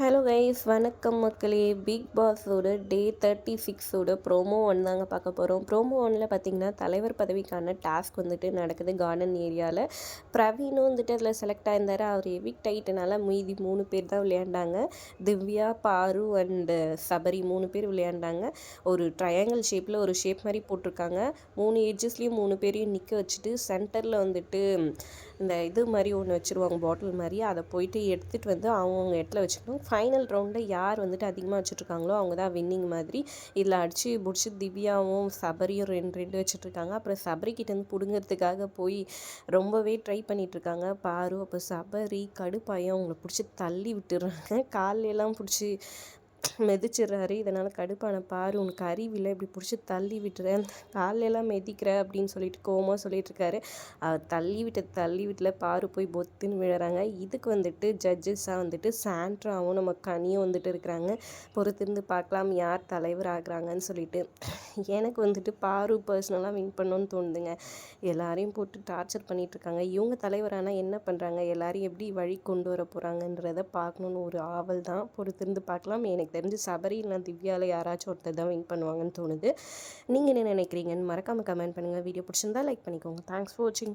Hello guys வணக்கம் மக்களே. Big பாஸோட டே தேர்ட்டி சிக்ஸோட ப்ரோமோ ஒன் தாங்க பார்க்க போகிறோம் ப்ரோமோ ஒனில் பார்த்தீங்கன்னா தலைவர் பதவிக்கான டாஸ்க் வந்துட்டு நடக்குது கார்டன் ஏரியாவில் பிரவீனும் வந்துட்டு அதில் செலக்ட் ஆயிருந்தார். அவர் எவிக்ட் ஆகிட்டனால மீதி மூணு பேர் தான் விளையாண்டாங்க. திவ்யா பாரு அண்டு சபரி மூணு பேர் விளையாண்டாங்க. ஒரு ட்ரையாங்கிள் ஷேப்பில் ஒரு ஷேப் மாதிரி போட்டிருக்காங்க. மூணு எட்ஜஸ்லேயும் மூணு பேரையும் நிற்க வச்சுட்டு சென்டரில் வந்துட்டு இந்த இது மாதிரி ஒன்று வச்சுருவாங்க பாட்டில் மாதிரி. அதை போயிட்டு எடுத்துகிட்டு வந்து அவங்கவுங்க இடத்துல வச்சுக்கணும். ஃபைனல் ரவுண்டில் யார் வந்துட்டு அதிகமாக வச்சுட்ருக்காங்களோ அவங்க தான் வின்னிங் மாதிரி. இதில் அடித்து பிடிச்சி திவ்யாவும் சபரியும் ரெண்டு ரெண்டு வச்சுட்ருக்காங்க. அப்புறம் சபரிக்கிட்டேருந்து பிடுங்கிறதுக்காக போய் ரொம்பவே ட்ரை பண்ணிகிட்ருக்காங்க பாரு அப்போ சபரி கடுப்பாயம் அவங்கள பிடிச்சி தள்ளி விட்டுறாங்க. காலையெல்லாம் பிடிச்சி மெதிச்சிடுறாரு இதனால் கடுப்பான பாரு உனக்கு அறிவில்லை. இப்படி பிடிச்சி தள்ளி விட்டுறேன் காலையெல்லாம் மெதிக்கிற அப்படின்னு சொல்லிட்டு கோமாக சொல்லிட்டு இருக்காரு. தள்ளி விட்ட தள்ளி வீட்டில் பாரு போய் பொத்துன்னு விழுறாங்க. இதுக்கு வந்துட்டு ஜட்ஜஸாக வந்துட்டு சாண்ட்ராவும் நம்ம கனியும் வந்துட்டு இருக்கிறாங்க. பொறுத்திருந்து பார்க்கலாம் யார் தலைவர் ஆகுறாங்கன்னு சொல்லிட்டு. எனக்கு வந்துட்டு பாரு பர்சனலாக வின் பண்ணணும்னு தோணுதுங்க. எல்லாரையும் போட்டு டார்ச்சர் பண்ணிகிட்ருக்காங்க இவங்க தலைவரானால் என்ன பண்ணுறாங்க எல்லாரையும் எப்படி வழி கொண்டு வர போகிறாங்கன்றத பார்க்கணுன்னு ஒரு ஆவல் தான் பொறுத்திருந்து பார்க்கலாம். எனக்கு எனக்கு தெரிஞ்சு சபரி இல்லை திவ்யாவில் யாராச்சும் ஒருத்தர் தான் வின் பண்ணுவாங்கன்னு தோணுது. நீங்கள் என்ன நினைக்கிறீங்கன்னு மறக்காமல் கமெண்ட் பண்ணுங்கள் வீடியோ பிடிச்சிருந்தா லைக் பண்ணிக்கோங்க. தேங்க்ஸ் ஃபார் வாட்சிங்